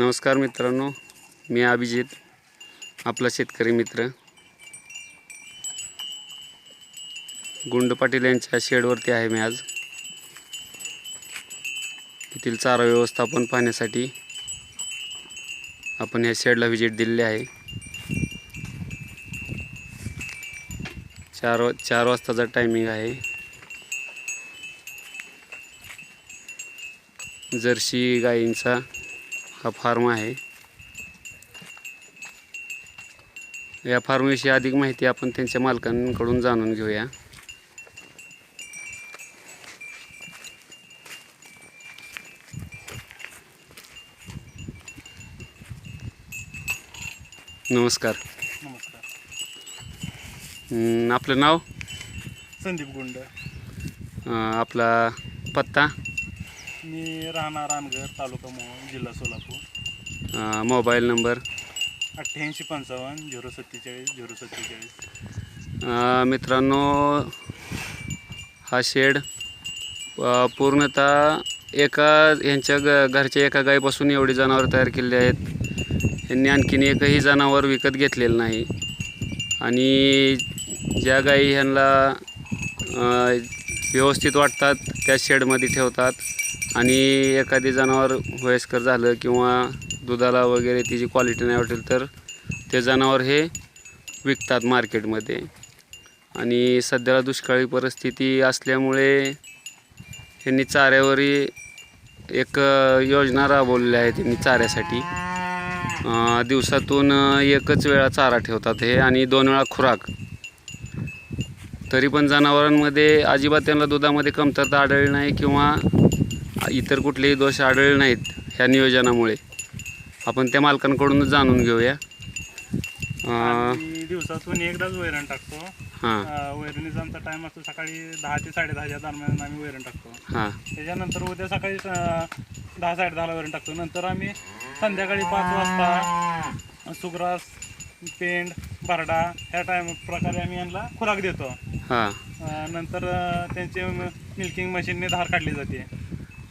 नमस्कार मित्रांनो मी अभिजित आपला शेतकरी मित्र. गुंड पाटील यांच्या शेडवरती आहे मी आज. येथील चारा व्यवस्थापन पाहण्यासाठी आपण या शेडला व्हिजिट दिलेली आहे. चार वा- चार वाजताचा टायमिंग आहे. जर्सी गायींचा हा फार्म आहे. या फार्मविषयी अधिक माहिती आपण त्यांच्या मालकांकडून जाणून घेऊया. नमस्कार. नमस्कार. आपलं नाव? संदीप गुंड. आपला पत्ता? मी राहणार रानगर तालुका मोहोळ जिल्हा सोलापूर. अं, मोबाईल नंबर. अठ्ठ्याऐंशी पंचावन्न झिरो सत्तेचाळीस झिरो सत्तेचाळीस. अ, मित्रांनो हा शेड अ, पूर्णतः एका यांच्या ग घरच्या एका गायीपासून एवढी जनावरं तयार केलेली आहेत. यांनी आणखीन एकही जनावर विकत घेतलेलं नाही. आणि ज्या गायी ह्यांना अ, व्यवस्थित वाटतात त्या शेडमध्ये ठेवतात. आणि एखादी जनावर वयस्कर झालं किंवा दुधाला वगैरे तिची क्वालिटी नाही वाटेल तर ते जनावर हे विकतात मार्केटमध्ये आणि सध्याला दुष्काळी परिस्थिती असल्यामुळे यांनी चाऱ्यावरही एक योजना राबवलेली आहे त्यांनी चाऱ्यासाठी. दिवसातून एकच वेळा चारा ठेवतात हे आणि दोन वेळा खुराक. तरी पण जनावरांमध्ये अजिबात त्यांना दुधामध्ये कमतरता आढळली नाही किंवा इतर कुठलेही दोष आढळले नाहीत ह्या नियोजनामुळे. आपण त्या मालकांकडूनच जाणून घेऊया. आणि दिवसातून एकदाच वैरण टाकतो. हां. अं, वैरणीचा आमचा टाइम असतो सकाळी दहा ते साडेदहाच्या दरम्यान आम्ही वैरण टाकतो. हां. त्याच्यानंतर उद्या सकाळी अं, दहा साडेदहाला वैरण टाकतो. नंतर आम्ही संध्याकाळी पाच वाजता सुग्रास पेंड बारडा ह्या टाइम प्रकारे आम्ही यांना खुराक देतो. हां. अं, नंतर अं, त्यांचे मिल्किंग मशीनने धार काढली जाते.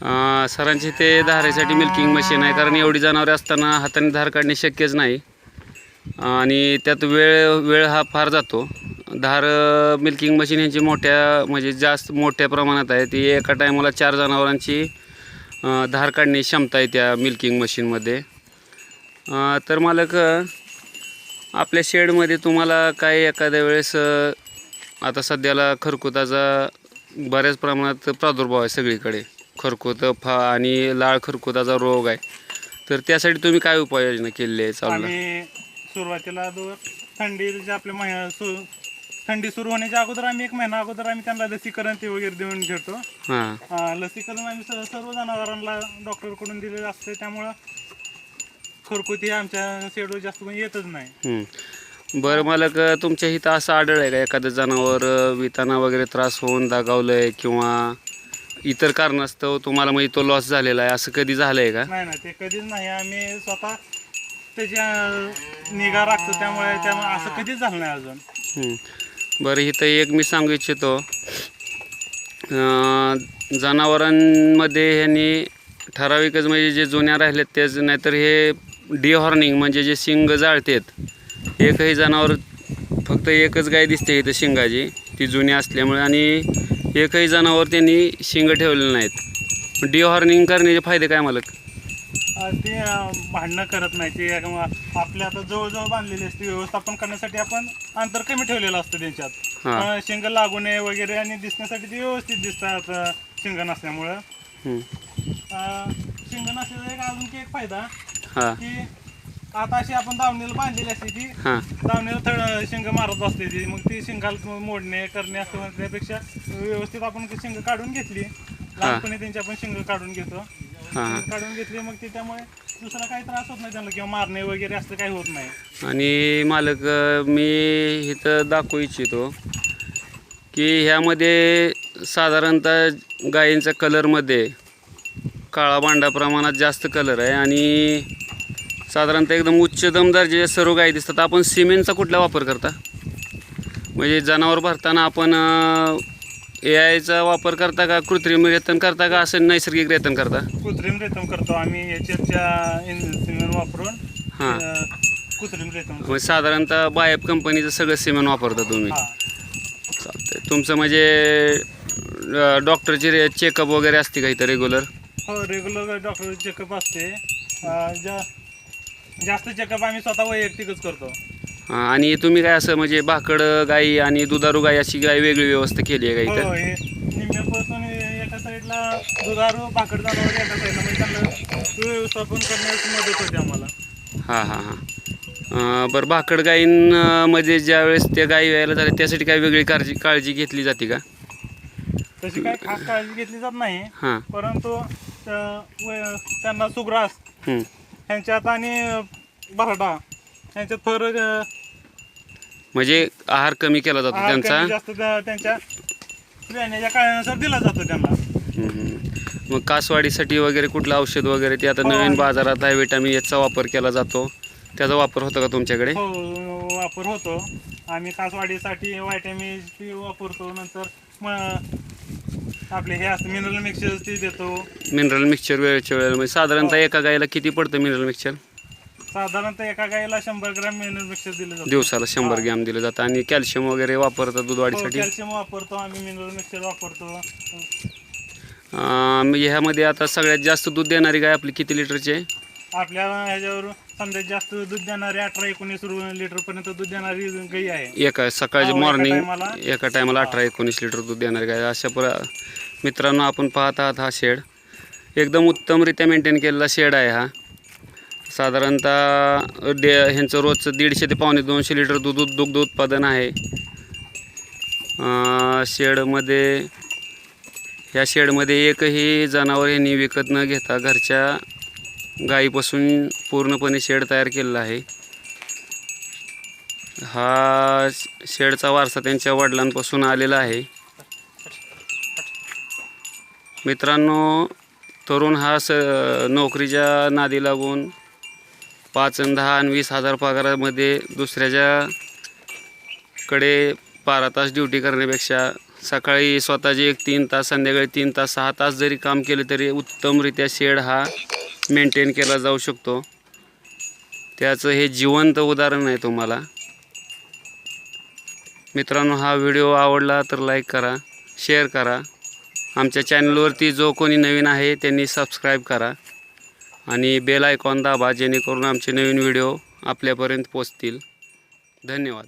सरांची ते धारेसाठी मिल्किंग मशीन आहे कारण एवढी जनावरे असताना हाताने धार काढणे शक्यच नाही. आणि त्यात वेळ वेळ हा फार जातो. धार मिल्किंग मशीन ह्यांची मोठ्या म्हणजे जास्त मोठ्या प्रमाणात आहे. ती एका टायमाला चार जनावरांची धार काढण्याची क्षमता आहे त्या मिल्किंग मशीनमध्ये तर मालक आपल्या शेडमध्ये तुम्हाला काय एखाद्या वेळेस आता सध्याला खरकुताचा बऱ्याच प्रमाणात प्रादुर्भाव आहे सगळीकडे. खरकुत फा आणि लाळ खरकुताचा रोग आहे. तर त्यासाठी तुम्ही काय उपाययोजना केलेली आहे चालू? आम्ही सुरुवातीला जो थंडी जे आपले महिना सु थंडी सुरू होण्याच्या अगोदर आम्ही एक महिना अगोदर आम्ही त्यांना लसीकरण ते वगैरे देऊन घेतो. हां. अं, लसीकरण आम्ही सर्व जनावरांना डॉक्टरकडून दिलेलं असतं त्यामुळं खरकुती आमच्या शेडवर जास्त येतच नाही. हं. बरं मालक तुमच्या इथं असं आढळ आहे का? एखादं जनावर अं, विताना वगैरे त्रास होऊन दागावलं आहे किंवा इतर कारणास्तव तुम्हाला म्हणजे तो लॉस झालेला आहे. असं कधी झालं आहे का? नाही ना ते कधीच नाही. आम्ही स्वतः त्याची निगा राखतो. त्यामुळे त्यामुळे असं कधीच झालं नाही अजून. हं. बरं इथं एक मी सांगू इच्छितो. अं, जनावरांमध्ये ह्यांनी ठराविकच म्हणजे जे जुन्या राहिलेत तेच नाहीतर हे डिहॉर्निंग म्हणजे जे शिंग जाळतेत एकही जनावर फक्त एकच गाय दिसते इथं शिंगाची. ती जुनी असल्यामुळे आणि एकही जनावर त्यांनी शिंग ठेवलेले नाहीत. डिहॉर्निंग करण्याचे फायदे काय मालक? ते भांडणं करत नाही. ते आपल्या आता जवळजवळ बांधलेली असते. व्यवस्थापन करण्यासाठी आपण अंतर कमी ठेवलेलं असतं त्यांच्यात. शिंग लागू नये वगैरे आणि दिसण्यासाठी ते व्यवस्थित दिसतात शिंग नसल्यामुळं. हं. शिंग नसल्याचा एक अजून एक फायदा की आता अशी आपण दावणीला बांधलेली असते ती. हां. दावणीला थड शिंग मारत बसते ती. मग ती शिंगाला मोडणे करणे असं त्यापेक्षा व्यवस्थित आपण ती शिंग काढून घेतली. लहानपणी त्यांची आपण शिंग काढून घेतो. हां. शिंग काढून घेतली मग ती त्यामुळे दुसरा काही त्रास होत नाही त्यांना किंवा मारणे वगैरे असं काही होत नाही. आणि मालक अ, मी इथं दाखवू इच्छितो की ह्यामध्ये साधारणतः गायींच्या कलरमध्ये काळा बांडा प्रमाणात जास्त कलर आहे आणि साधारणतः एकदम उच्चतम दर्जाचे सर्व गायी दिसतात आपण सिमेंटचा कुठला वापर करता? म्हणजे जनावर भरताना आपण ए आयचा वापर करता का कृत्रिम रेतन करता का असं नैसर्गिक रेतन करता? कृत्रिम रेतम करतो. आम्ही याच्या सिमेंट वापरून हां. कृत्रिम रेतम मग साधारणतः बायप कंपनीचं सगळं सिमेंट वापरता तुम्ही. हा. चालतंय. तुमचं म्हणजे अं, डॉक्टरची रे चेकअप वगैरे असते का इथं रेग्युलर हो रेग्युलर डॉक्टर चेकअप असते. अं, जा जास्त चेकअप आम्ही स्वतः वैयक्तिकच करतो. आणि तुम्ही काय असं म्हणजे भाकड गाई आणि दुधारू गाई अशी गाय वेगळी व्यवस्था केली आहे का इथं? हे निम्म्यापासून एका साईडला दुधारू भाकड जनावर एका साईडला. म्हणजे त्यांना व्यवस्थापन करण्यास मदत होते आम्हाला. हां हां हां. बरं भाकड गाईंमध्ये ज्या वेळेस त्या गाई व्हायला झाल्या त्यासाठी काय वेगळी काळजी काळजी घेतली जाते का? तशी काही खास काळजी घेतली जात नाही. हां. परंतु व- त्यांना सुग्रास हं. ह्यांच्यात आणि भरडा ह्यांच्यात फरक अं, म्हणजे आहार कमी केला जातो आहार त्यांचा? कमी जास्त त्या- त्यांच्या काळानुसार दिला जातो त्यांना. मग कासवाडीसाठी वगैरे कुठलं औषध वगैरे ते आता हो, नवीन बाजारात आहे विटॅमिन एचचा वापर केला जातो. त्याचा वापर होतो का तुमच्याकडे? हो वापर होतो. आम्ही कासवाडीसाठी व्हायटॅमिन वापरतो. नंतर आपले हे असतं मिनरल मिक्सर ते देतो. मिनरल मिक्सचर वेळेच्या वेळेला. म्हणजे साधारणतः हो. एका गायला किती पडतं मिनरल मिक्सचर साधारणतः एका गाईला शंभर ग्रॅम मिनरल मिक्सर दिलं जातं. दिवसाला शंभर. ग्रॅम दिलं जातं. आणि कॅल्शियम वगैरे वापरतात दूध हो वाढीसाठी? कॅल्शियम वापरतो आम्ही मिनरल मिक्सर वापरतो. अं, मग ह्यामध्ये आता सगळ्यात जास्त दूध देणारी गाय आपली किती लिटरची आहे? आपल्या ह्याच्यावर समजा जास्त दूध देणारी अठरा एकोणीस लिटर पर्यंत दूध देणारी गाई आहे. एका सकाळची हो, एका मॉर्निंग. एका टायमाला अठरा एकोणीस लिटर दूध देणारी गाय. अशा प्र मित्रांनो आपण पाहत आहात हा शेड. एकदम उत्तमरित्या मेंटेन केलेला शेड आहे हा. साधारणतः डे ह्यांचं रोजचं दीडशे ते पावणे दोनशे लिटर दूध दुग्ध उत्पादन आहे. शेडमध्ये ह्या शेडमध्ये एकही जनावर यांनी विकत न घेता घरच्या गाईपासून पूर्णपणे शेड तयार केलेला आहे. हा शेडचा वारसा त्यांच्या वडिलांपासून आलेला आहे. मित्रांनो तरुण हा स नोकरीच्या नादी लागून पाच दहा आणि वीस हजार पगारामध्ये दुसऱ्याच्या कडे बारा तास ड्युटी करण्यापेक्षा सकाळी स्वतःचे एक तीन तास संध्याकाळी तीन तास सहा तास जरी काम केले तरी उत्तमरित्या शेड हा मेंटेन केला जाऊ शकतो. त्याचं हे जिवंत उदाहरण आहे तुम्हाला. मित्रांनो हा व्हिडिओ आवडला तर लाईक करा शेअर करा. आमच्या चॅनलवरती जो कोणी नवीन आहे त्यांनी सबस्क्राईब करा आणि बेल आयकॉन दाबा जेणेकरून आमचे नवीन व्हिडिओ आपल्यापर्यंत पोचतील. धन्यवाद.